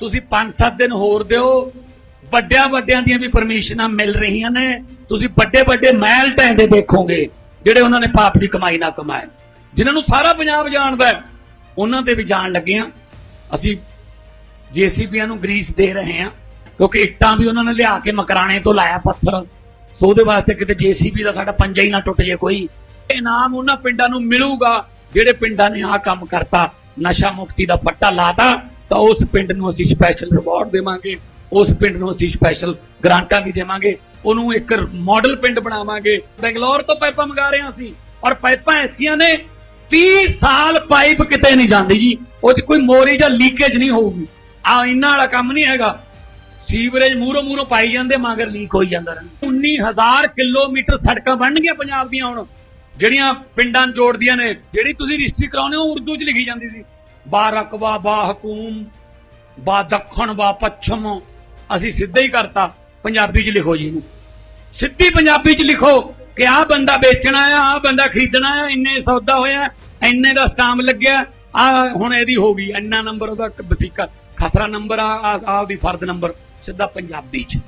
ਤੁਸੀਂ 5-7 ਦਿਨ ਹੋਰ ਦਿਓ। ਵੱਡਿਆਂ ਵੱਡਿਆਂ ਦੀਆਂ ਵੀ ਪਰਮਿਸ਼ਨਾਂ ਮਿਲ ਰਹੀਆਂ ਨੇ। ਤੁਸੀਂ ਵੱਡੇ ਵੱਡੇ ਮਹਿਲ ਢਹਿੰਦੇ ਦੇਖੋਗੇ, ਜਿਹੜੇ ਉਹਨਾਂ ਨੇ ਪਾਪ ਦੀ ਕਮਾਈ ਨਾਲ ਕਮਾਏ। ਜਿਨ੍ਹਾਂ ਨੂੰ ਸਾਰਾ ਪੰਜਾਬ ਜਾਣਦਾ ਹੈ, ਉਹਨਾਂ ਤੇ ਵੀ ਜਾਣ ਲੱਗੇ ਆ ਅਸੀਂ ਜੀਸੀਬੀਆਂ ਨੂੰ ਗਰੀਸ ਦੇ ਰਹੇ ਹਾਂ, ਕਿਉਂਕਿ ਇੱਟਾਂ ਵੀ ਉਹਨਾਂ ਨੇ ਲਿਆ ਕੇ ਮਕਰਾਣੇ ਤੋਂ ਲਾਇਆ ਪੱਥਰ। ਸੋ ਉਹਦੇ ਵਾਸਤੇ ਕਿਤੇ ਜੀਸੀਬੀ ਦਾ ਸਾਡਾ ਪੰਜਾ ਹੀ ਨਾ ਟੁੱਟ ਜੇ ਕੋਈ। ਇਨਾਮ ਉਹਨਾਂ ਪਿੰਡਾਂ ਨੂੰ ਮਿਲੂਗਾ, ਜਿਹੜੇ ਪਿੰਡਾਂ ਨੇ ਆਹ ਕੰਮ ਕਰਤਾ, ਨਸ਼ਾ ਮੁਕਤੀ ਦਾ ਫੱਟਾ ਲਾਤਾ। ਤਾਂ ਉਸ ਪਿੰਡ ਨੂੰ ਅਸੀਂ ਸਪੈਸ਼ਲ ਰਿਵਾਰਡ ਦੇਵਾਂਗੇ, ਉਸ ਪਿੰਡ ਨੂੰ ਅਸੀਂ ਸਪੈਸ਼ਲ ਗ੍ਰਾਂਟਾਂ ਵੀ ਦੇਵਾਂਗੇ, ਉਹਨੂੰ ਇੱਕ ਮਾਡਲ ਪਿੰਡ ਬਣਾਵਾਂਗੇ। ਬੈਂਗਲੌਰ ਤੋਂ ਪਾਈਪਾਂ ਮੰਗਾ ਰਹੇ ਹਾਂ ਅਸੀਂ, ਔਰ ਪਾਈਪਾਂ ਐਸੀਆਂ ਨੇ 30 ਸਾਲ ਪਾਈਪ ਕਿਤੇ ਨਹੀਂ ਜਾਂਦੀ ਜੀ, ਉਹ 'ਚ ਕੋਈ ਮੋਰੀ ਜਾਂ ਲੀਕੇਜ ਨਹੀਂ ਹੋਊਗੀ। ਆ ਇੰਨਾ ਵਾਲਾ ਕੰਮ ਨਹੀਂ ਹੈਗਾ। ਸੀਵਰੇਜ ਮੂਰੋ ਮੂਰੋ ਪਾਈ ਜਾਂਦੇ, ਮਗਰ ਲੀਕ ਹੋਈ ਜਾਂਦਾ ਰਹਿੰਦਾ। 19000 ਕਿਲੋਮੀਟਰ ਸੜਕਾਂ ਬਣਨਗੀਆਂ ਪੰਜਾਬ ਦੀਆਂ ਹੁਣ, ਜਿਹੜੀਆਂ ਪਿੰਡਾਂ ਜੋੜਦੀਆਂ ਨੇ, ਜਿਹੜੀ ਤੁਸੀਂ ਰਜਿਸਟਰੀ ਕਰਾਉਨੇ ਹੋ ਉਰਦੂ 'ਚ ਲਿਖੀ ਜਾਂਦੀ ਸੀ। ਬਾ ਰਕਬਾ ਬਾ ਹਕੂਮ ਬਾ ਦੱਖਣ ਬਾ ਪੱਛਮ, ਅਸੀਂ ਸਿੱਧਾ ਹੀ ਕਰਤਾ, ਪੰਜਾਬੀ 'ਚ ਲਿਖੋ ਜੀ ਨੂੰ ਸਿੱਧੀ ਪੰਜਾਬੀ 'ਚ ਲਿਖੋ ਕਿ ਆਹ ਬੰਦਾ ਵੇਚਣਾ ਆ, ਆਹ ਬੰਦਾ ਖਰੀਦਣਾ ਆ, ਇੰਨੇ ਸੌਦਾ ਹੋਇਆ, ਇੰਨੇ ਦਾ ਸਟਾਮ ਲੱਗਿਆ ਆ ਹੁਣ ਇਹਦੀ ਹੋ ਗਈ, ਇੰਨਾ ਨੰਬਰ ਉਹਦਾ ਕ- ਵਸੀਕਾ, ਖਸਰਾ ਨੰਬਰ ਆ ਆ- ਆਪਦੀ ਫਰਦ ਨੰਬਰ, ਸਿੱਧਾ ਪੰਜਾਬੀ 'ਚ।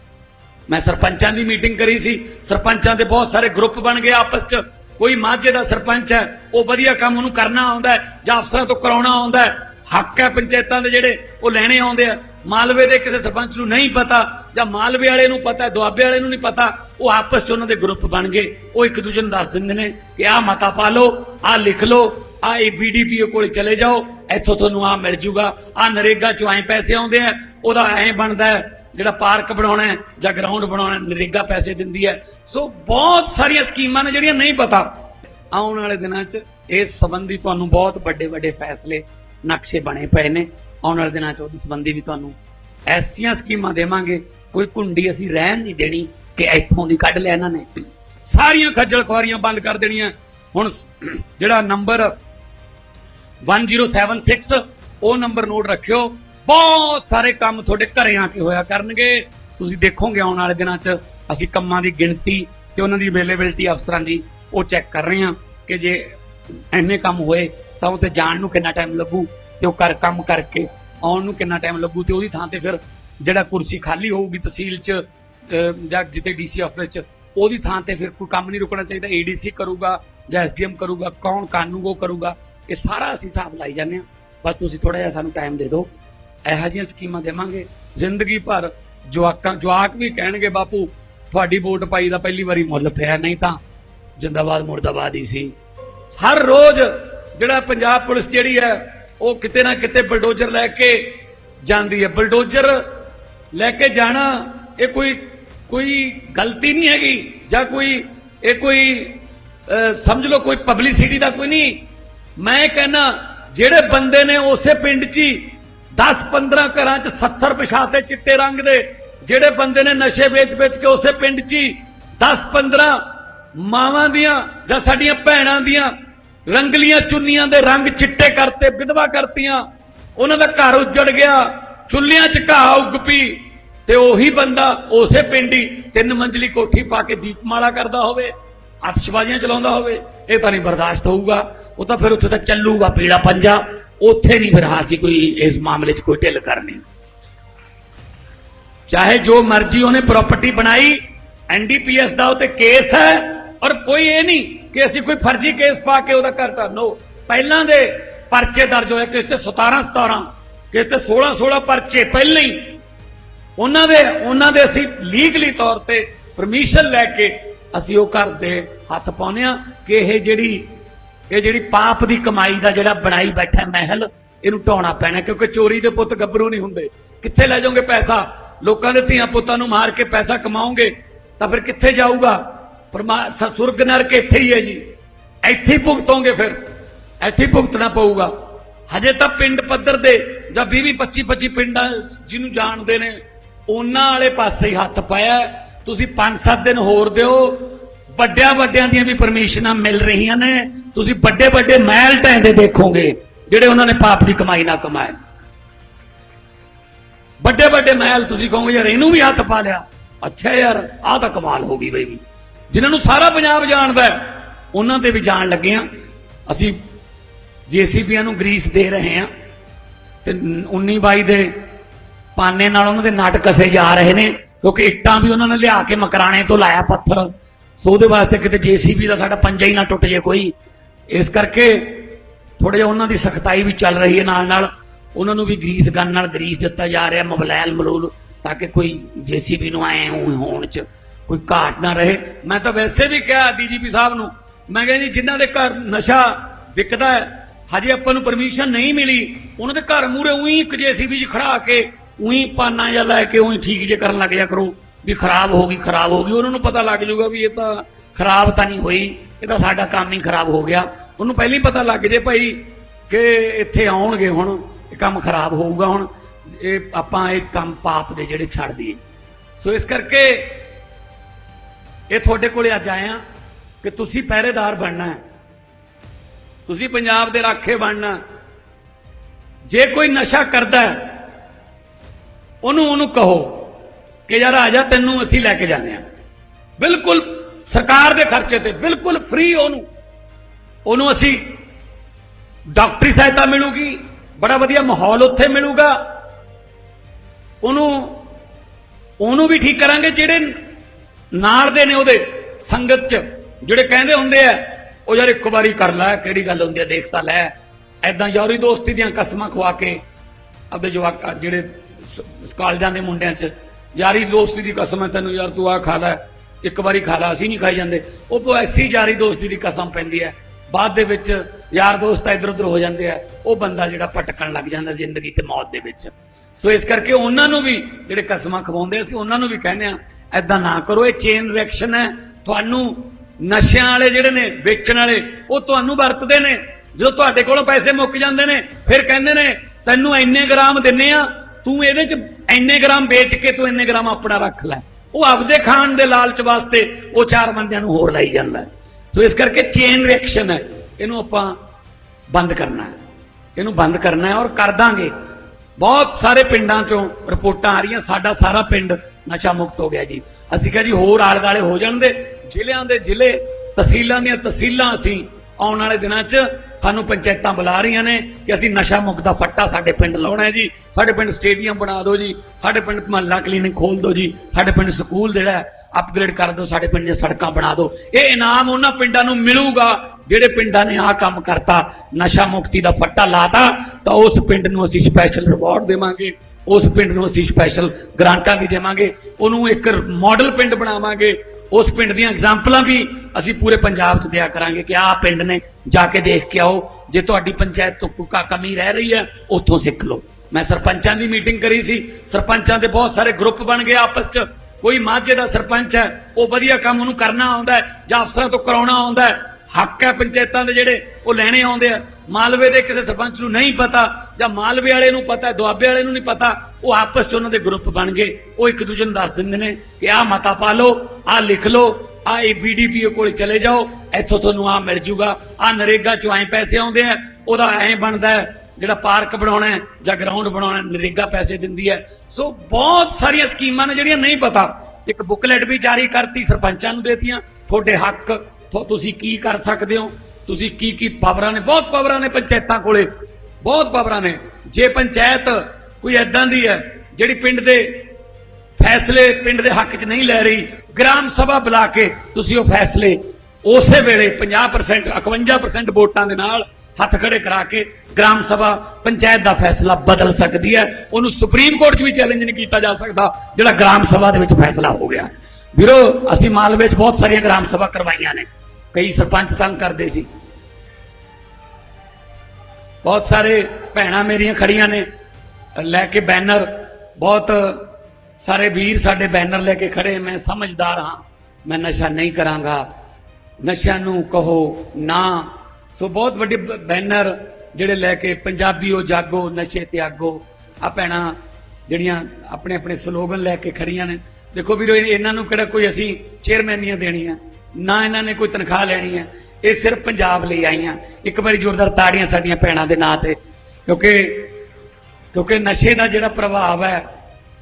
ਮੈਂ ਸਰਪੰਚਾਂ ਦੀ ਮੀਟਿੰਗ ਕਰੀ ਸੀ, ਸਰਪੰਚਾਂ ਦੇ ਬਹੁਤ ਸਾਰੇ ਗਰੁੱਪ ਬਣ ਗਏ ਆਪਸ 'ਚ ਕੋਈ ਮਾਝੇ ਦਾ ਸਰਪੰਚ ਹੈ, ਉਹ ਵਧੀਆ ਕੰਮ ਉਹਨੂੰ ਕਰਨਾ ਆਉਂਦਾ ਜਾਂ ਅਫਸਰਾਂ ਤੋਂ ਕਰਾਉਣਾ ਆਉਂਦਾ ਹੱਕ ਹੈ ਪੰਚਾਇਤਾਂ ਦੇ ਜਿਹੜੇ ਉਹ ਲੈਣੇ ਆਉਂਦੇ ਆ। ਮਾਲਵੇ ਦੇ ਕਿਸੇ ਸਰਪੰਚ ਨੂੰ ਨਹੀਂ ਪਤਾ, ਜਾਂ ਮਾਲਵੇ ਵਾਲੇ ਨੂੰ ਪਤਾ, ਦੁਆਬੇ ਵਾਲੇ ਨੂੰ ਨਹੀਂ ਪਤਾ, ਉਹ ਆਪਸ 'ਚ ਉਹਨਾਂ ਦੇ ਗਰੁੱਪ ਬਣ ਗਏ। ਉਹ ਇੱਕ ਦੂਜੇ ਨੂੰ ਦੱਸ ਦਿੰਦੇ ਨੇ ਕਿ ਆਹ ਮਤਾ ਪਾ ਲਓ, ਆਹ ਲਿਖ ਲਓ ਆ ਇਹ ਬੀਡੀਪੀਓ ਕੋਲ ਚਲੇ ਜਾਓ, ਇੱਥੋਂ ਤੁਹਾਨੂੰ ਆ ਮਿਲ ਜੂਗਾ ਆ ਨਰੇਗਾ ਚੋਂ ਐ ਪੈਸੇ ਆਉਂਦੇ ਆ, ਉਹਦਾ ਐ ਬਣਦਾ ਹੈ। ਜਿਹੜਾ ਪਾਰਕ ਬਣਾਉਣਾ ਹੈ ਜਾਂ ਗਰਾਊਂਡ ਬਣਾਉਣਾ ਨਰੇਗਾ ਪੈਸੇ ਦਿੰਦੀ ਹੈ। ਸੋ ਬਹੁਤ ਸਾਰੀਆਂ ਸਕੀਮਾਂ ਨੇ ਜਿਹੜੀਆਂ ਨਹੀਂ ਪਤਾ। ਆਉਣ ਵਾਲੇ ਦਿਨਾਂ 'ਚ ਇਸ ਸੰਬੰਧੀ ਤੁਹਾਨੂੰ ਬਹੁਤ ਵੱਡੇ ਵੱਡੇ ਫੈਸਲੇ ਨਕਸ਼ੇ ਬਣੇ ਪਏ ਨੇ। ਆਉਣ ਵਾਲੇ ਦਿਨਾਂ 'ਚ ਉਹਦੀ ਸੰਬੰਧੀ ਵੀ ਤੁਹਾਨੂੰ ਐਸੀਆਂ ਸਕੀਮਾਂ ਦੇਵਾਂਗੇ। ਕੋਈ ਕੁੰਡੀ ਅਸੀਂ ਰਹਿਣ ਨਹੀਂ ਦੇਣੀ ਕਿ ਇੱਥੋਂ ਦੀ ਕੱਢ ਲਿਆ ਇਹਨਾਂ ਨੇ। ਸਾਰੀਆਂ ਖੱਜਲ ਖੁਆਰੀਆਂ ਬੰਦ ਕਰ ਦੇਣੀਆਂ। ਹੁਣ ਜਿਹੜਾ ਨੰਬਰ 1076 ਉਹ ਨੰਬਰ ਨੋਟ ਰੱਖਿਓ। ਬਹੁਤ ਸਾਰੇ ਕੰਮ ਤੁਹਾਡੇ ਘਰੇ ਆ ਕੇ ਹੋਇਆ ਕਰਨਗੇ। ਤੁਸੀਂ ਦੇਖੋਗੇ ਆਉਣ ਵਾਲੇ ਦਿਨਾਂ 'ਚ ਅਸੀਂ ਕੰਮਾਂ ਦੀ ਗਿਣਤੀ ਤੇ ਉਹਨਾਂ ਦੀ ਅਵੇਲੇਬਿਲਟੀ ਅਫਸਰਾਂ ਦੀ ਉਹ ਚੈੱਕ ਕਰ ਰਹੇ ਹਾਂ ਕਿ ਜੇ ਐਨੇ ਕੰਮ ਹੋਏ ਤਾਂ ਉਹ ਤੇ ਜਾਣ ਨੂੰ ਕਿੰਨਾ ਟਾਈਮ ਲੱਗੂ ਤੇ ਉਹ ਕਰ ਕੰਮ ਕਰਕੇ ਆਉਣ ਨੂੰ ਕਿੰਨਾ ਟਾਈਮ ਲੱਗੂ ਤੇ ਉਹਦੀ ਥਾਂ ਤੇ ਫਿਰ ਜਿਹੜਾ ਕੁਰਸੀ ਖਾਲੀ ਹੋਊਗੀ ਤਹਿਸੀਲ 'ਚ ਅਹ, ਜਾਂ ਜਿੱਤੇ ਡੀਸੀ ਆਫਿਸ 'ਚ ਉਹਦੀ ਥਾਂ ਤੇ ਫਿਰ ਕੋਈ ਕੰਮ ਨਹੀਂ ਰੁਕਣਾ ਚਾਹੀਦਾ। ਏਡੀਸੀ ਕਰੂਗਾ ਜਾਂ ਐਸਡੀਐਮ ਕਰੂਗਾ ਕੌਣ ਕਾਨੂੰਗੋ ਕਰੂਗਾ ਇਹ ਸਾਰਾ ਅਸੀਂ ਹਿਸਾਬ ਲਾਈ ਜਾਂਦੇ ਹਾਂ। ਬਸ ਤੁਸੀਂ ਥੋੜਾ ਜਿਹਾ ਸਾਨੂੰ ਟਾਈਮ ਦੇ ਦਿਓ। ਇਹੋ ਜਿਹੀਆਂ ਸਕੀਮਾਂ ਦੇਵਾਂਗੇ। ਜ਼ਿੰਦਗੀ ਭਰ ਜਵਾਕਾਂ ਜਵਾਕ ਵੀ ਕਹਿਣਗੇ, ਬਾਪੂ, ਤੁਹਾਡੀ ਵੋਟ ਪਾਈ ਦਾ ਪਹਿਲੀ ਵਾਰੀ ਮੁੱਲ ਪਿਆ। ਨਹੀਂ ਤਾਂ ਜਿੰਦਾਬਾਦ ਮੁਰਦਾਬਾਦ ਹੀ ਸੀ। ਹਰ ਰੋਜ਼ ਜਿਹੜਾ ਪੰਜਾਬ ਪੁਲਿਸ ਜਿਹੜੀ ਹੈ, ਉਹ ਕਿਤੇ ਨਾ ਕਿਤੇ ਬਲਡੋਜ਼ਰ ਲੈ ਕੇ ਜਾਂਦੀ ਹੈ। ਬਲਡੋਜ਼ਰ ਲੈ ਕੇ ਜਾਣਾ, ਇਹ ਕੋਈ ਕੋਈ ਗਲਤੀ ਨਹੀਂ ਹੈਗੀ। ਜਾਂ ਕੋਈ ਇਹ ਕੋਈ ਸਮਝ ਲਓ ਕੋਈ ਪਬਲਿਸਿਟੀ ਦਾ ਕੋਈ ਨਹੀਂ। ਮੈਂ ਕਹਿੰਨਾ ਜਿਹੜੇ ਬੰਦੇ ਨੇ ਉਸੇ ਪਿੰਡ 'ਚ ਹੀ 10-15 ਘਰਾਂ 'ਚ 70 ਪਛਾਤੇ ਚਿੱਟੇ ਰੰਗ ਦੇ, ਜਿਹੜੇ ਬੰਦੇ ਨੇ ਨਸ਼ੇ ਵੇਚ-ਵੇਚ ਕੇ ਉਸੇ ਪਿੰਡ 'ਚ ਹੀ 10-15 ਮਾਵਾਂ ਦੀਆਂ ਜਾਂ ਸਾਡੀਆਂ ਭੈਣਾਂ ਦੀਆਂ ਰੰਗਲੀਆਂ ਚੁੰਨੀਆਂ ਦੇ ਰੰਗ ਚਿੱਟੇ ਕਰਤੇ, ਵਿਧਵਾ ਕਰਤੀਆਂ, ਉਹਨਾਂ ਦਾ ਘਰ ਉੱਜੜ ਗਿਆ, ਚੁੱਲ੍ਹਿਆਂ 'ਚ ਘਾਹ ਉੱਗ ਪਈ, ਤੇ ਉਹੀ ਬੰਦਾ ਉਸੇ ਪਿੰਡ ਹੀ ਤਿੰਨ ਮੰਜ਼ਲੀ ਕੋਠੀ ਪਾ ਕੇ ਦੀਪਮਾਲਾ ਕਰਦਾ ਹੋਵੇ ਅਤਸ਼ਬਾਜ਼ੀਆਂ ਚਲਾਉਂਦਾ ਹੋਵੇ, ਇਹ ਤਾਂ ਨਹੀਂ ਬਰਦਾਸ਼ਤ ਹੋਊਗਾ, ਉਹ ਤਾਂ ਫਿਰ ਉੱਥੇ ਤਾਂ ਚੱਲੂਗਾ ਪੀੜਾ ਪੰਜਾ। ਉੱਥੇ ਨਹੀਂ ਫਿਰ ਹਾਸੀ ਕੋਈ, ਇਸ ਮਾਮਲੇ 'ਚ ਕੋਈ ਢਿੱਲ ਕਰਨੀ। ਚਾਹੇ ਜੋ ਮਰਜ਼ੀ ਉਹਨੇ ਪ੍ਰਾਪਰਟੀ ਬਣਾਈ ਐਨਡੀਪੀਐਸ ਦਾ ਉਤੇ ਕੇਸ ਹੈ, ਔਰ ਕੋਈ ਇਹ ਨਹੀਂ ਕਿ ਅਸੀਂ ਕੋਈ ਫਰਜ਼ੀ ਕੇਸ ਪਾ ਕੇ ਉਹਦਾ ਘਰ ਨੋ ਪਹਿਲਾਂ ਦੇ ਪਰਚੇ ਦਰਜ ਹੋਏ, ਕਿਸ ਤੇ 17 17 ਕਿਸ ਤੇ 16 16 ਪਰਚੇ ਪਹਿਲਾਂ ਹੀ। ਉਹਨਾਂ ਦੇ ਉਹਨਾਂ ਦੇ ਅਸੀਂ ਲੀਗਲੀ ਤੌਰ ਤੇ ਪਰਮਿਸ਼ਨ ਲੈ ਕੇ ਅਸੀਂ ਉਹ ਘਰ ਦੇ ਹੱਥ ਪਾਉਂਦੇ ਆ ਕਿ ਇਹ ਜਿਹੜੀ ਇਹ ਜਿਹੜੀ ਪਾਪ ਦੀ ਕਮਾਈ ਦਾ ਜਿਹੜਾ ਬਣਾਈ ਬੈਠਾ ਮਹਿਲ, ਇਹਨੂੰ ਢਾਉਣਾ ਪੈਣਾ, ਕਿਉਂਕਿ ਚੋਰੀ ਦੇ ਪੁੱਤ ਗੱਭਰੂ ਨਹੀਂ ਹੁੰਦੇ। ਕਿੱਥੇ ਲੈ ਜਾਓਗੇ ਪੈਸਾ? ਲੋਕਾਂ ਦੇ ਧੀਆਂ ਪੁੱਤਾਂ ਨੂੰ ਮਾਰ ਕੇ ਪੈਸਾ ਕਮਾਓਗੇ, ਤਾਂ ਫਿਰ ਕਿੱਥੇ ਜਾਊਗਾ? ਪਰਮਾ ਸੁਰਗ ਨਰਕ ਇੱਥੇ ਹੀ ਹੈ ਜੀ। ਇੱਥੇ ਭੁਗਤੋਗੇ ਫਿਰ। ਇੱਥੇ ਭੁਗਤਣਾ ਪਊਗਾ। ਹਜੇ ਤਾਂ ਪਿੰਡ ਪੱਧਰ ਦੇ ਜਾਂ 20 25 25 ਪਿੰਡਾਂ ਜਿਹਨੂੰ ਜਾਣਦੇ ਨੇ, ਉਹਨਾਂ ਵਾਲੇ ਪਾਸੇ ਹੀ ਹੱਥ ਪਾਇਆ। ਤੁਸੀਂ 5-7 ਦਿਨ ਹੋਰ ਦਿਓ ਵੱਡਿਆਂ ਵੱਡਿਆਂ ਦੀਆਂ ਵੀ ਪਰਮਿਸ਼ਨਾਂ ਮਿਲ ਰਹੀਆਂ ਨੇ। ਤੁਸੀਂ ਵੱਡੇ ਵੱਡੇ ਮਹਿਲ ਟੈਂਦੇ ਦੇਖੋਗੇ, ਜਿਹੜੇ ਉਹਨਾਂ ਨੇ ਪਾਪ ਦੀ ਕਮਾਈ ਨਾਲ ਕਮਾਏ। ਵੱਡੇ ਵੱਡੇ ਮਹਿਲ, ਤੁਸੀਂ ਕਹੋਗੇ, ਯਾਰ ਇਹਨੂੰ ਵੀ ਹੱਥ ਪਾ ਲਿਆ। ਅੱਛਾ ਯਾਰ, ਆਹ ਤਾਂ ਕਮਾਲ ਹੋ ਗਈ ਬਈ। ਵੀ ਜਿਨ੍ਹਾਂ ਨੂੰ ਸਾਰਾ ਪੰਜਾਬ ਜਾਣਦਾ ਉਹਨਾਂ ਤੇ ਵੀ ਜਾਣ ਲੱਗੇ ਆ ਅਸੀਂ ਜੀਸੀਬੀਆਂ ਨੂੰ ਗਰੀਸ ਦੇ ਰਹੇ ਹਾਂ ਤੇ 19 22 ਦੇ ਪਾਨੇ ਨਾਲ ਉਹਨਾਂ ਦੇ ਨਟ ਕਸੇ ਜਾ ਰਹੇ ਨੇ, ਕਿਉਂਕਿ ਇੱਟਾਂ ਵੀ ਉਹਨਾਂ ਨੇ ਲਿਆ ਕੇ ਮਕਰਾਣੇ ਤੋਂ ਲਾਇਆ ਪੱਥਰ। ਸੋ ਉਹਦੇ ਵਾਸਤੇ ਕਿਤੇ ਜੀਸੀਬੀ ਦਾ ਸਾਡਾ ਪੰਜਾ ਹੀ ਨਾ ਟੁੱਟ ਜੇ ਕੋਈ। ਇਸ ਕਰਕੇ ਥੋੜਾ ਜਿਹਾ ਉਹਨਾਂ ਦੀ ਸਖਤਾਈ ਵੀ ਚੱਲ ਰਹੀ ਹੈ ਨਾਲ ਨਾਲ ਉਹਨਾਂ ਨੂੰ ਵੀ ਗਰੀਸ ਗਨ ਨਾਲ ਗਰੀਸ ਦਿੱਤਾ ਜਾ ਰਿਹਾ, ਮਬਲੈਲ ਮਲੂਲ, ਤਾਂ ਕਿ ਕੋਈ ਜੀਸੀਬੀ ਨੂੰ ਆਏ ਹੋਣ ਚ ਕੋਈ ਘਾਟ ਨਾ ਰਹੇ। ਮੈਂ ਤਾਂ ਵੈਸੇ ਵੀ ਕਿਹਾ ਡੀਜੀਪੀ ਸਾਹਿਬ ਨੂੰ, ਮੈਂ ਕਿਹਾ ਜੀ ਜਿਨ੍ਹਾਂ ਦੇ ਘਰ ਨਸ਼ਾ ਵਿਕਦਾ ਹੈ, ਹਜੇ ਆਪਾਂ ਨੂੰ ਪਰਮਿਸ਼ਨ ਨਹੀਂ ਮਿਲੀ, ਉਹਨਾਂ ਦੇ ਘਰ ਮੂਰੇ ਉਹੀ ਇੱਕ ਜੀਸੀਬੀ 'ਚ ਖੜਾ ਕੇ ਉਹੀ ਪਾਨਾ ਜਾਂ ਲੈ ਕੇ ਉਹੀ ਠੀਕ ਜੇ ਕਰਨ ਲੱਗ ਜਾ ਕਰੋ। ਵੀ ਖਰਾਬ ਹੋ ਗਈ, ਖਰਾਬ ਹੋ ਗਈ। ਉਹਨਾਂ ਨੂੰ ਪਤਾ ਲੱਗ ਜਾਊਗਾ ਵੀ ਇਹ ਤਾਂ ਖਰਾਬ ਤਾਂ ਨਹੀਂ ਹੋਈ, ਇਹ ਤਾਂ ਸਾਡਾ ਕੰਮ ਹੀ ਖਰਾਬ ਹੋ ਗਿਆ। ਉਹਨੂੰ ਪਹਿਲਾਂ ਹੀ ਪਤਾ ਲੱਗ ਜੇ ਭਾਈ ਕਿ ਇੱਥੇ ਆਉਣਗੇ ਹੁਣ, ਇਹ ਕੰਮ ਖਰਾਬ ਹੋਊਗਾ ਹੁਣ। ਇਹ ਆਪਾਂ ਇਹ ਕੰਮ ਪਾਪ ਦੇ ਜਿਹੜੇ ਛੱਡ ਦਈਏ। ਸੋ ਇਸ ਕਰਕੇ ਇਹ ਤੁਹਾਡੇ ਕੋਲੇ ਅੱਜ ਆਏ ਆ ਕਿ ਤੁਸੀਂ ਪਹਿਰੇਦਾਰ ਬਣਨਾ ਹੈ। ਤੁਸੀਂ ਪੰਜਾਬ ਦੇ ਰਾਖੇ ਬਣਨਾ ਜੇ ਕੋਈ ਨਸ਼ਾ ਕਰਦਾ ਹੈ, ਉਹਨੂੰ ਉਹਨੂੰ ਕਹੋ। ਕਿ ਯਾਰ ਆ ਜਾ, ਤੈਨੂੰ ਅਸੀਂ ਲੈ ਕੇ ਜਾਂਦੇ ਆ ਬਿਲਕੁਲ ਸਰਕਾਰ ਦੇ ਖਰਚੇ ਤੇ, ਬਿਲਕੁਲ ਫ੍ਰੀ ਉਹਨੂੰ। ਉਹਨੂੰ ਅਸੀਂ ਡਾਕਟਰੀ ਸਹਾਇਤਾ ਮਿਲੂਗੀ, ਬੜਾ ਵਧੀਆ ਮਾਹੌਲ ਉੱਥੇ ਮਿਲੂਗਾ। ਉਹਨੂੰ ਉਹਨੂੰ ਵੀ ਠੀਕ ਕਰਾਂਗੇ ਜਿਹੜੇ ਨਾਲ ਦੇ ਨੇ ਉਹਦੇ ਸੰਗਤ ਚ, ਜਿਹੜੇ ਕਹਿੰਦੇ ਹੁੰਦੇ ਆ, ਉਹ ਯਾਰ ਇੱਕ ਵਾਰੀ ਕਰ ਲੈ, ਕਿਹੜੀ ਗੱਲ ਹੁੰਦੀ ਆ, ਦੇਖ ਤਾਂ ਲੈ। ਐਦਾਂ ਯਾਰੀ ਦੋਸਤੀ ਦੀਆਂ ਕਸਮਾਂ ਖਵਾ ਕੇ, ਆਪਦੇ ਜਵਾਕ, ਜਿਹੜੇ ਕਾਲਜਾਂ ਦੇ ਮੁੰਡਿਆਂ ਚ ਯਾਰੀ ਦੋਸਤੀ ਦੀ ਕਸਮ ਹੈ ਤੈਨੂੰ, ਯਾਰ ਤੂੰ ਆ ਖਾ ਲੈ। ਇੱਕ ਵਾਰੀ ਖਾ ਲਾ, ਅਸੀਂ ਨਹੀਂ ਖਾਈ ਜਾਂਦੇ। ਉਹ ਤੋਂ ਐਸੀ ਯਾਰੀ ਦੋਸਤੀ ਦੀ ਕਸਮ ਪੈਂਦੀ ਹੈ। ਬਾਅਦ ਦੇ ਵਿੱਚ ਯਾਰ ਦੋਸਤ ਇਧਰ ਉਧਰ ਹੋ ਜਾਂਦੇ ਆ। ਉਹ ਬੰਦਾ ਜਿਹੜਾ ਭਟਕਣ ਲੱਗ ਜਾਂਦਾ ਜ਼ਿੰਦਗੀ ਤੇ ਮੌਤ ਦੇ ਵਿੱਚ। ਸੋ ਇਸ ਕਰਕੇ ਉਹਨਾਂ ਨੂੰ ਵੀ ਜਿਹੜੇ ਕਸਮਾਂ ਖਵਾਉਂਦੇ ਅਸੀਂ ਉਹਨਾਂ ਨੂੰ ਵੀ ਕਹਿੰਦੇ ਆ ਐਦਾਂ ਨਾ ਕਰੋ। ਇਹ ਚੇਨ ਰਿਐਕਸ਼ਨ ਹੈ। ਤੁਹਾਨੂੰ ਨਸ਼ਿਆਂ ਵਾਲੇ ਜਿਹੜੇ ਨੇ, ਵੇਚਣ ਵਾਲੇ, ਉਹ ਤੁਹਾਨੂੰ ਵਰਤਦੇ ਨੇ। ਜਦੋਂ ਤੁਹਾਡੇ ਕੋਲੋਂ ਪੈਸੇ ਮੁੱਕ ਜਾਂਦੇ ਨੇ, ਫਿਰ ਕਹਿੰਦੇ ਨੇ, ਤੈਨੂੰ ਇੰਨੇ ਗ੍ਰਾਮ ਦਿੰਨੇ ਆ ਤੂੰ ਇਹਦੇ ਚ ਇੰਨੇ ਗ੍ਰਾਮ ਵੇਚ ਕੇ ਤੂੰ ਇੰਨੇ ਗ੍ਰਾਮ ਆਪਣਾ ਰੱਖ ਲੈ। ਉਹ ਆਪਦੇ ਖਾਣ ਦੇ ਲਾਲਚ ਵਾਸਤੇ ਉਹ ਚਾਰ ਬੰਦਿਆਂ ਨੂੰ ਹੋਰ ਲਾਈ ਜਾਂਦਾ ਸੋ ਇਸ ਕਰਕੇ ਚੇਨ ਰਿਐਕਸ਼ਨ ਹੈ। ਇਹਨੂੰ ਆਪਾਂ ਬੰਦ ਕਰਨਾ ਹੈ। ਇਹਨੂੰ ਬੰਦ ਕਰਨਾ ਹੈ ਔਰ ਕਰ ਦਾਂਗੇ। ਬਹੁਤ ਸਾਰੇ ਪਿੰਡਾਂ ਚੋਂ ਰਿਪੋਰਟਾਂ ਆ ਰਹੀਆਂ। ਸਾਡਾ ਸਾਰਾ ਪਿੰਡ ਨਸ਼ਾ ਮੁਕਤ ਹੋ ਗਿਆ ਜੀ। ਅਸੀਂ ਕਿਹਾ ਜੀ ਹੋਰ ਆਲੇ ਦੁਆਲੇ ਹੋ ਜਾਣ ਦੇ। ਜ਼ਿਲ੍ਹਿਆਂ ਦੇ ਜ਼ਿਲ੍ਹੇ, ਤਹਿਸੀਲਾਂ ਦੀਆਂ ਤਹਿਸੀਲਾਂ ਅਸੀਂ ਆਉਣ ਵਾਲੇ ਦਿਨਾਂ 'ਚ ਸਾਨੂੰ ਪੰਚਾਇਤਾਂ ਬੁਲਾ ਰਹੀਆਂ ਨੇ ਕਿ ਅਸੀਂ ਨਸ਼ਾ ਮੁਕਤ ਦਾ ਫੱਟਾ ਸਾਡੇ ਪਿੰਡ ਲਾਉਣਾ ਜੀ। ਸਾਡੇ ਪਿੰਡ ਸਟੇਡੀਅਮ ਬਣਾ ਦਿਓ ਜੀ। ਸਾਡੇ ਪਿੰਡ ਮਹੱਲਾ ਕਲੀਨਿਕ ਖੋਲ ਦਿਓ ਜੀ। ਸਾਡੇ ਪਿੰਡ ਸਕੂਲ ਜਿਹੜਾ ਅਪਗ੍ਰੇਡ ਕਰ ਦਿਓ, ਸਾਡੇ ਪਿੰਡ ਦੀਆਂ ਸੜਕਾਂ ਬਣਾ ਦਿਓ। ਇਹ ਇਨਾਮ ਉਹਨਾਂ ਪਿੰਡਾਂ ਨੂੰ ਮਿਲੂਗਾ, ਜਿਹੜੇ ਪਿੰਡਾਂ ਨੇ ਆਹ ਕੰਮ ਕਰਤਾ, ਨਸ਼ਾ ਮੁਕਤੀ ਦਾ ਫੱਟਾ ਲਾਤਾ, ਤਾਂ ਉਸ ਪਿੰਡ ਨੂੰ ਅਸੀਂ ਸਪੈਸ਼ਲ ਰਿਵਾਰਡ ਦੇਵਾਂਗੇ, ਉਸ ਪਿੰਡ ਨੂੰ ਅਸੀਂ ਸਪੈਸ਼ਲ ਗ੍ਰਾਂਟਾਂ ਵੀ ਦੇਵਾਂਗੇ, ਉਹਨੂੰ ਇੱਕ ਮਾਡਲ ਪਿੰਡ ਬਣਾਵਾਂਗੇ। ਉਸ ਪਿੰਡ ਦੀਆਂ ਐਗਜ਼ਾਮਪਲਾਂ ਵੀ ਅਸੀਂ ਪੂਰੇ ਪੰਜਾਬ 'ਚ ਦਿਆ ਕਰਾਂਗੇ ਕਿ ਆਹ ਪਿੰਡ ਨੇ ਜਾ ਕੇ ਦੇਖ ਕੇ ਆਓ, ਜੇ ਤੁਹਾਡੀ ਪੰਚਾਇਤ ਤੋਂ ਕੋਈ ਕਮੀ ਰਹਿ ਰਹੀ ਹੈ, ਉੱਥੋਂ ਸਿੱਖ ਲਓ। ਮੈਂ ਸਰਪੰਚਾਂ ਦੀ ਮੀਟਿੰਗ ਕਰੀ ਸੀ, ਸਰਪੰਚਾਂ ਦੇ ਬਹੁਤ ਸਾਰੇ ਗਰੁੱਪ ਬਣ ਗਏ ਆਪਸ 'ਚ। ਕੋਈ ਮਾਝੇ ਦਾ ਸਰਪੰਚ ਹੈ, ਉਹ ਵਧੀਆ ਕੰਮ ਉਹਨੂੰ ਕਰਨਾ ਆਉਂਦਾ ਜਾਂ ਅਫਸਰਾਂ ਤੋਂ ਕਰਾਉਣਾ ਆਉਂਦਾ ਹੱਕ ਹੈ ਪੰਚਾਇਤਾਂ ਦੇ ਜਿਹੜੇ ਉਹ ਲੈਣੇ ਆਉਂਦੇ ਆ। ਮਾਲਵੇ ਦੇ ਕਿਸੇ ਸਰਪੰਚ ਨੂੰ ਨਹੀਂ ਪਤਾ, ਜਾਂ ਮਾਲਵੇ ਵਾਲੇ ਨੂੰ ਪਤਾ, ਦੁਆਬੇ ਵਾਲੇ ਨੂੰ ਨਹੀਂ ਪਤਾ, ਉਹ ਆਪਸ 'ਚ ਉਹਨਾਂ ਦੇ ਗਰੁੱਪ ਬਣ ਗਏ। ਉਹ ਇੱਕ ਦੂਜੇ ਨੂੰ ਦੱਸ ਦਿੰਦੇ ਨੇ ਕਿ ਆਹ ਮਤਾ ਪਾ ਲਓ, ਆਹ ਲਿਖ ਲਓ ਆ ਇਹ ਬੀਡੀਪੀਓ ਕੋਲ ਚਲੇ ਜਾਓ, ਇੱਥੋਂ ਤੁਹਾਨੂੰ ਆ ਮਿਲ ਜੂਗਾ। ਆ ਨਰੇਗਾ ਚੋਂ ਐ ਪੈਸੇ ਆਉਂਦੇ ਆ, ਉਹਦਾ ਐ ਬਣਦਾ ਹੈ ਜਿਹੜਾ ਪਾਰਕ ਬਣਾਉਣਾ ਹੈ ਜਾਂ ਗਰਾਊਂਡ ਬਣਾਉਣਾ ਹੈ, ਨਰੇਗਾ ਪੈਸੇ ਦਿੰਦੀ ਹੈ। ਸੋ ਬਹੁਤ ਸਾਰੀਆਂ ਸਕੀਮਾਂ ਨੇ ਜਿਹੜੀਆਂ ਨਹੀਂ ਪਤਾ। ਇੱਕ ਬੁਕਲੇਟ ਵੀ ਜਾਰੀ ਕਰਤੀ ਸਰਪੰਚਾਂ ਨੂੰ ਦੇਤੀਆਂ। ਤੁਹਾਡੇ ਹੱਕ ਤੁਸੀਂ ਕੀ ਕਰ ਸਕਦੇ ਹੋ? ਤੁਸੀਂ ਕੀ ਕੀ ਪਾਵਰਾਂ ਨੇ? ਬਹੁਤ ਪਾਵਰਾਂ ਨੇ ਪੰਚਾਇਤਾਂ ਕੋਲੇ। ਬਹੁਤ ਪਾਵਰਾਂ ਨੇ। ਜੇ ਪੰਚਾਇਤ ਕੋਈ ਐਦਾਂ ਦੀ ਹੈ ਜਿਹੜੀ ਪਿੰਡ ਦੇ ਫੈਸਲੇ ਪਿੰਡ ਦੇ ਹੱਕ 'ਚ ਨਹੀਂ ਲੈ ਰਹੀ ਗ੍ਰਾਮ ਸਭਾ ਬੁਲਾ ਕੇ ਤੁਸੀਂ ਉਹ ਫੈਸਲੇ ਉਸੇ ਵੇਲੇ 50% 51% ਵੋਟਾਂ ਦੇ ਨਾਲ ਹੱਥ ਖੜੇ ਕਰਾ ਕੇ ਗ੍ਰਾਮ ਸਭਾ ਪੰਚਾਇਤ ਦਾ ਫੈਸਲਾ ਬਦਲ ਸਕਦੀ ਹੈ। ਉਹਨੂੰ ਸੁਪਰੀਮ ਕੋਰਟ 'ਚ ਵੀ ਚੈਲੰਜ ਨਹੀਂ ਕੀਤਾ ਜਾ ਸਕਦਾ, ਜਿਹੜਾ ਗ੍ਰਾਮ ਸਭਾ ਦੇ ਵਿੱਚ ਫੈਸਲਾ ਹੋ ਗਿਆ। ਵੀਰੋ, ਅਸੀਂ ਮਾਲਵੇ 'ਚ ਬਹੁਤ ਸਾਰੀਆਂ ਗ੍ਰਾਮ ਸਭਾ ਕਰਵਾਈਆਂ ਨੇ। ਕਈ ਸਰਪੰਚ ਤੰਗ ਕਰਦੇ ਸੀ। ਬਹੁਤ ਸਾਰੇ ਭੈਣਾਂ ਮੇਰੀਆਂ ਖੜੀਆਂ ਨੇ। ਲੈ ਕੇ ਬੈਨਰ, ਬਹੁਤ ਸਾਰੇ ਵੀਰ ਸਾਡੇ ਬੈਨਰ ਲੈ ਕੇ ਖੜੇ। ਮੈਂ ਸਮਝਦਾਰ ਹਾਂ। ਮੈਂ ਨਸ਼ਾ ਨਹੀਂ ਕਰਾਂਗਾ। ਨਸ਼ਿਆਂ ਨੂੰ ਕਹੋ ਨਾ। ਸੋ ਬਹੁਤ ਵੱਡੇ ਬ- ਬੈਨਰ ਜਿਹੜੇ ਲੈ ਕੇ ਪੰਜਾਬੀਓ ਜਾਗੋ, ਨਸ਼ੇ ਤਿਆਗੋ ਆ ਭੈਣਾਂ ਜਿਹੜੀਆਂ ਆਪਣੇ ਆਪਣੇ ਸਲੋਗਨ ਲੈ ਕੇ ਖੜੀਆਂ ਨੇ। ਦੇਖੋ ਵੀਰੋ, ਇਹ- ਇਹਨਾਂ ਨੂੰ ਕਿਹੜਾ ਕੋਈ ਅਸੀਂ ਚੇਅਰਮੈਨੀਆਂ ਦੇਣੀਆਂ, ਨਾ ਇਹਨਾਂ ਨੇ ਕੋਈ ਤਨਖਾਹ ਲੈਣੀ ਹੈ। ਇਹ ਸਿਰਫ ਪੰਜਾਬ ਲਈ ਆਈਆਂ। ਇੱਕ ਵਾਰੀ ਜ਼ੋਰਦਾਰ ਤਾੜੀਆਂ ਸਾਡੀਆਂ ਭੈਣਾਂ ਦੇ ਨਾਂ ਤੇ। ਕਿਉਂਕਿ ਕਿਉਂਕਿ ਨਸ਼ੇ ਦਾ ਜਿਹੜਾ ਪ੍ਰਭਾਵ ਹੈ,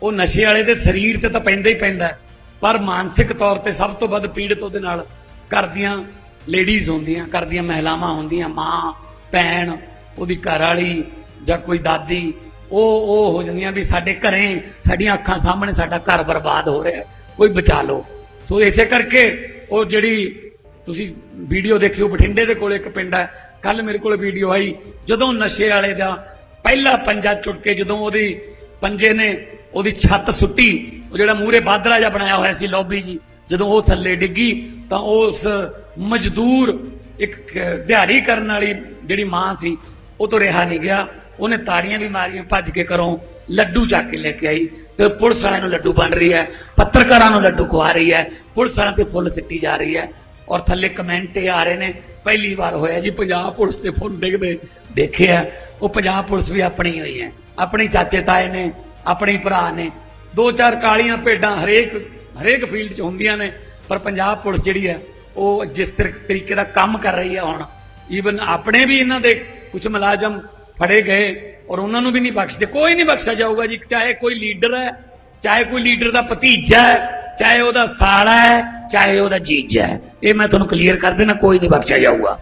ਉਹ ਨਸ਼ੇ ਵਾਲੇ ਦੇ ਸਰੀਰ ਤੇ ਤਾਂ ਪੈਂਦਾ ਹੀ ਪੈਂਦਾ ਪਰ ਮਾਨਸਿਕ ਤੌਰ ਤੇ ਸਭ ਤੋਂ ਵੱਧ ਪੀੜਤ ਉਹਦੇ ਨਾਲ ਘਰ ਦੀਆਂ ਲੇਡੀਜ਼ ਹੁੰਦੀਆਂ, ਘਰ ਦੀਆਂ ਮਹਿਲਾਵਾਂ ਹੁੰਦੀਆਂ, ਮਾਂ, ਭੈਣ, ਉਹਦੀ ਘਰ ਵਾਲੀ ਜਾਂ ਕੋਈ ਦਾਦੀ, ਉਹ ਉਹ ਹੋ ਜਾਂਦੀਆਂ ਵੀ ਸਾਡੇ ਘਰੇ, ਸਾਡੀਆਂ ਅੱਖਾਂ ਸਾਹਮਣੇ ਸਾਡਾ ਘਰ ਬਰਬਾਦ ਹੋ ਰਿਹਾ, ਕੋਈ ਬਚਾ ਲਓ। ਸੋ ਇਸੇ ਕਰਕੇ ਉਹ ਜਿਹੜੀ ਤੁਸੀਂ ਵੀਡੀਓ ਦੇਖਿਓ ਬਠਿੰਡੇ ਦੇ ਕੋਲ ਇੱਕ ਪਿੰਡ ਹੈ। ਕੱਲ ਮੇਰੇ ਕੋਲ ਵੀਡੀਓ ਆਈ, ਜਦੋਂ ਨਸ਼ੇ ਵਾਲੇ ਦਾ ਪਹਿਲਾ ਪੰਜਾ ਚੁੱਟ ਕੇ ਜਦੋਂ ਉਹਦੀ ਪੰਜੇ ਨੇ ਉਹਦੀ ਛੱਤ ਸੁੱਟੀ, ਉਹ ਜਿਹੜਾ ਮੂਰੇ ਬਾਦਰਾ ਜਿਹਾ ਬਣਾਇਆ ਹੋਇਆ ਸੀ ਲੌਬੀ ਜੀ, ਜਦੋਂ ਉਹ ਥੱਲੇ ਡਿੱਗੀ, ਤਾਂ ਉਸ ਮਜ਼ਦੂਰ, ਇੱਕ ਦਿਹਾੜੀ ਕਰਨ ਵਾਲੀ ਜਿਹੜੀ ਮਾਂ ਸੀ, ਉਹ ਤੋਂ ਰਿਹਾ ਨਹੀਂ ਗਿਆ। ਉਹਨੇ ਤਾੜੀਆਂ ਵੀ ਮਾਰੀਆਂ, ਭੱਜ ਕੇ ਘਰੋਂ ਲੱਡੂ ਚੱਕ ਕੇ ਲੈ ਕੇ ਆਈ ਤੇ ਪੁਲਿਸ ਵਾਲਿਆਂ ਨੂੰ ਲੱਡੂ ਬਣ ਰਹੀ ਹੈ, ਪੱਤਰਕਾਰਾਂ ਨੂੰ ਲੱਡੂ ਖਵਾ ਰਹੀ ਹੈ, ਪੁਲਿਸ ਵਾਲਿਆਂ ਤੇ ਫੁੱਲ ਸਿੱਟੀ ਜਾ ਰਹੀ ਹੈ ਔਰ ਥੱਲੇ ਕਮੈਂਟ ਇਹ ਆ ਰਹੇ ਨੇ, ਪਹਿਲੀ ਵਾਰ ਹੋਇਆ ਜੀ, ਪੰਜਾਬ ਪੁਲਿਸ ਦੇ ਫੁੱਲ ਡਿੱਗਦੇ ਦੇਖਿਆ ਉਹ ਪੰਜਾਬ ਪੁਲਿਸ ਵੀ ਆਪਣੀ ਹੋਈ ਹੈ, ਆਪਣੀ ਚਾਚੇ ਤਾਏ ਨੇ, ਆਪਣੇ ਭਰਾ ਨੇ, ਦੋ ਚਾਰ ਕਾਲੀਆਂ ਭੇਡਾਂ ਹਰੇਕ ਹਰੇਕ ਫੀਲਡ 'ਚ ਹੁੰਦੀਆਂ ਨੇ, ਪਰ ਪੰਜਾਬ ਪੁਲਿਸ ਜਿਹੜੀ ਹੈ ਉਹ ਜਿਸ ਤਰ- ਤਰੀਕੇ ਦਾ ਕੰਮ ਕਰ ਰਹੀ ਹੈ ਹੁਣ। ਈਵਨ ਆਪਣੇ ਵੀ ਇਹਨਾਂ ਦੇ ਕੁਝ ਮੁਲਾਜ਼ਮ ਫੜੇ ਗਏ ਔਰ ਉਹਨਾਂ ਨੂੰ ਵੀ ਨਹੀਂ ਬਖਸ਼ਦੇ। ਕੋਈ ਨਹੀਂ ਬਖਸ਼ਿਆ ਜਾਊਗਾ ਜੀ। ਚਾਹੇ ਕੋਈ ਲੀਡਰ ਹੈ, ਚਾਹੇ ਕੋਈ ਲੀਡਰ ਦਾ ਭਤੀਜਾ ਹੈ, ਚਾਹੇ ਉਹਦਾ ਸਾਲਾ ਹੈ, ਚਾਹੇ ਉਹਦਾ ਜੀਜਾ ਹੈ। ਇਹ ਮੈਂ ਤੁਹਾਨੂੰ ਕਲੀਅਰ ਕਰ ਦੇਣਾ, ਕੋਈ ਨਹੀਂ ਬਖਸ਼ਿਆ ਜਾਊਗਾ।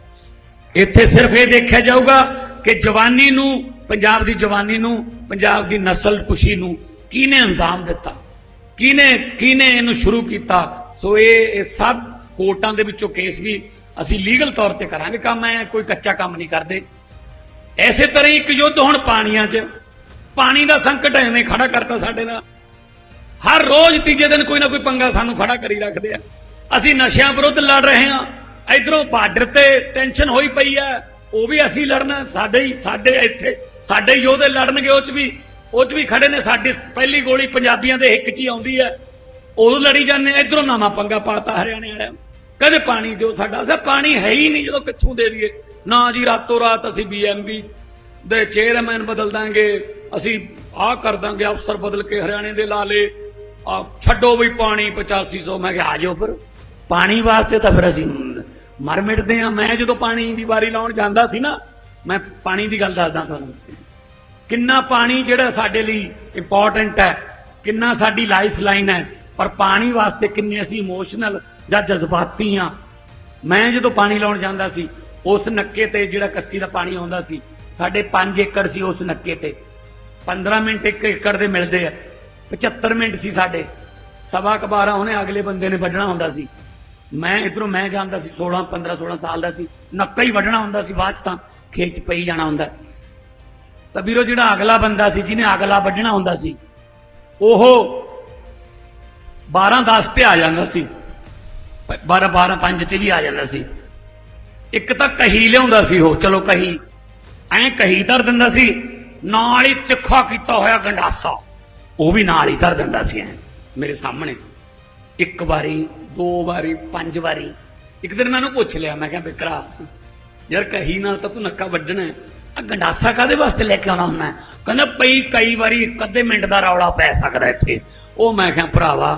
ਇੱਥੇ ਸਿਰਫ ਇਹ ਦੇਖਿਆ ਜਾਊਗਾ ਕਿ ਜਵਾਨੀ ਨੂੰ, ਪੰਜਾਬ ਦੀ ਜਵਾਨੀ ਨੂੰ, ਪੰਜਾਬ ਦੀ ਨਸਲ ਕੁਸ਼ੀ ਨੂੰ ਕਿਹਨੇ ਅੰਜਾਮ ਦਿੱਤਾ? ਕਿਹਨੇ ਕਿਹਨੇ ਇਹਨੂੰ ਸ਼ੁਰੂ ਕੀਤਾ? ਸੋ ਇਹ ਇਹ ਸਭ ਕੋਰਟਾਂ ਦੇ ਵਿੱਚੋਂ ਕੇਸ ਵੀ ਅਸੀਂ ਲੀਗਲ ਤੌਰ ਤੇ ਕਰਾਂਗੇ, ਕੰਮ ਐ ਕੋਈ ਕੱਚਾ ਕੰਮ ਨਹੀਂ ਕਰਦੇ। ਐਸੇ ਤਰ੍ਹਾਂ ਹੀ ਇੱਕ ਯੁੱਧ ਹੁਣ ਪਾਣੀਆਂ 'ਚ। ਪਾਣੀ ਦਾ ਸੰਕਟ ਐਵੇਂ ਖੜਾ ਕਰਤਾ ਸਾਡੇ ਨਾਲ। ਹਰ ਰੋਜ਼ ਤੀਜੇ ਦਿਨ ਕੋਈ ਨਾ ਕੋਈ ਪੰਗਾ ਸਾਨੂੰ ਖੜਾ ਕਰੀ ਰੱਖਦੇ ਆ। ਅਸੀਂ ਨਸ਼ਿਆਂ ਵਿਰੁੱਧ ਲੜ ਰਹੇ ਹਾਂ। ਇਧਰੋਂ ਬਾਰਡਰ ਤੇ ਟੈਨਸ਼ਨ ਹੋਈ ਪਈ ਆ। ਉਹ ਵੀ ਅਸੀਂ ਲੜਨਾ ਸਾਡੇ ਹੀ, ਸਾਡੇ ਇੱਥੇ, ਸਾਡੇ ਯੋਧੇ ਲੜਨਗੇ, ਉਹ ਚ ਵੀ, ਉਹ ਚ ਵੀ ਖੜੇ ਨੇ। ਸਾਡੀ ਪਹਿਲੀ ਗੋਲੀ ਪੰਜਾਬੀਆਂ ਦੇ ਹਿੱਕ 'ਚ ਹੀ ਆਉਂਦੀ ਹੈ। ਉਦੋਂ ਲੜੀ ਜਾਂਦੇ ਇਧਰੋਂ ਨਾਮਾ ਪੰਗਾ ਪਾਤਾ ਹਰਿਆਣੇ ਵਾਲਿਆਂ ਨੂੰ। ਕਦੇ ਪਾਣੀ ਦਿਓ ਸਾਡਾ। ਸਾ ਪਾਣੀ ਹੈ ਹੀ ਨਹੀਂ ਜਦੋਂ ਕਿੱਥੋਂ ਦੇ ਦਈਏ ਨਾ ਜੀ, ਰਾਤੋਂ ਰਾਤ ਅਸੀਂ ਬੀਐਮਬੀ ਦੇ ਚੇਅਰਮੈਨ ਬਦਲ ਦਾਂਗੇ। ਅਸੀਂ ਆਹ ਕਰ ਦਾਂਗੇ, ਅਫਸਰ ਬਦਲ ਕੇ ਹਰਿਆਣੇ ਦੇ ਲਾ ਲੇ ਆ ਛੱਡੋ ਵੀ ਪਾਣੀ 8500 ਮੈਂ ਕਿਹਾ, ਆ ਜਾਓ ਫਿਰ। ਪਾਣੀ ਵਾਸਤੇ ਤਾਂ ਫਿਰ ਅਸੀਂ ਮਰ ਮਿਟਦੇ ਆ ਮੈਂ ਜਦੋਂ ਪਾਣੀ ਦੀ ਵਾਰੀ ਲਾਉਣ ਜਾਂਦਾ ਸੀ ਨਾ, ਮੈਂ ਪਾਣੀ ਦੀ ਗੱਲ ਦੱਸਦਾ ਤੁਹਾਨੂੰ। ਕਿੰਨਾ ਪਾਣੀ ਜਿਹੜਾ ਸਾਡੇ ਲਈ ਇੰਪੋਰਟੈਂਟ ਹੈ, ਕਿੰਨਾ ਸਾਡੀ ਲਾਈਫ ਲਾਈਨ ਹੈ। ਪਰ ਪਾਣੀ ਵਾਸਤੇ ਕਿੰਨੇ ਅਸੀਂ ਇਮੋਸ਼ਨਲ ਜਾਂ ਜਜ਼ਬਾਤੀ ਆ ਮੈਂ ਜਦੋਂ ਪਾਣੀ ਲਾਉਣ ਜਾਂਦਾ ਸੀ, ਉਸ ਨੱਕੇ ਤੇ ਜਿਹੜਾ ਕੱਸੀ ਦਾ ਪਾਣੀ ਆਉਂਦਾ ਸੀ, ਸਾਡੇ 5 ਏਕੜ ਸੀ ਉਸ ਨੱਕੇ ਤੇ। 15 ਮਿੰਟ ਇੱਕ ਏਕੜ ਦੇ ਮਿਲਦੇ ਆ। 75 ਮਿੰਟ ਸੀ ਸਾਡੇ। ਸਵਾ ਕੁ 12 ਉਹਨੇ ਅਗਲੇ ਬੰਦੇ ਨੇ ਵੱਢਣਾ ਹੁੰਦਾ ਸੀ। ਮੈਂ ਇਧਰੋਂ ਮੈਂ ਜਾਂਦਾ ਸੀ 16 15 16 ਸਾਲ ਦਾ ਸੀ। ਨੱਕਾ ਹੀ ਵੱਢਣਾ ਹੁੰਦਾ ਸੀ ਬਾਅਦ ਚ ਤਾਂ, ਖੇਤ ਚ ਪਈ ਜਾਣਾ ਹੁੰਦਾ। ਤਾਂ ਵੀਰੋ ਜਿਹੜਾ ਅਗਲਾ ਬੰਦਾ ਸੀ, ਜਿਹਨੇ ਅਗਲਾ ਵੱਢਣਾ ਹੁੰਦਾ ਸੀ, ਉਹ 12 10 ਤੇ ਆ ਜਾਂਦਾ ਸੀ। 12 12 5 ਤੇ ਵੀ ਆ ਜਾਂਦਾ ਸੀ। ਇੱਕ ਤਾਂ ਕਹੀ ਲਿਆਉਂਦਾ ਸੀ ਉਹ, ਚਲੋ ਕਹੀ। ਐਂ ਕਹੀ ਧਰ ਦਿੰਦਾ ਸੀ, ਨਾਲ ਹੀ ਤਿੱਖਾ ਕੀਤਾ ਹੋਇਆ ਗੰਡਾਸਾ। ਉਹ ਵੀ ਨਾਲ ਹੀ ਧਰ ਦਿੰਦਾ ਸੀ ਐਂ, ਮੇਰੇ ਸਾਹਮਣੇ। ਇੱਕ ਵਾਰੀ, ਦੋ ਵਾਰੀ, ਪੰਜ ਵਾਰੀ। ਇੱਕ ਦਿਨ ਮੈਂ ਉਹਨੂੰ ਪੁੱਛ ਲਿਆ, ਮੈਂ ਕਿਹਾ ਬਿਕਰਾ ਯਾਰ ਕਹੀ ਨਾਲ ਤਾਂ ਤੂੰ ਨੱਕਾ ਵੱਢਣਾ ਆ ਗੰਡਾਸਾ ਕਾਦੇ ਵਾਸਤੇ ਲੈ ਕੇ ਆਉਣਾ ਹੁੰਦਾ ਕਹਿੰਦਾ ਪਈ ਕਈ ਵਾਰੀ ਇੱਕ ਅੱਧੇ ਮਿੰਟ ਦਾ ਰੌਲਾ ਪੈ ਸਕਦਾ ਇੱਥੇ। ਉਹ ਮੈਂ ਕਿਹਾ, ਭਰਾਵਾ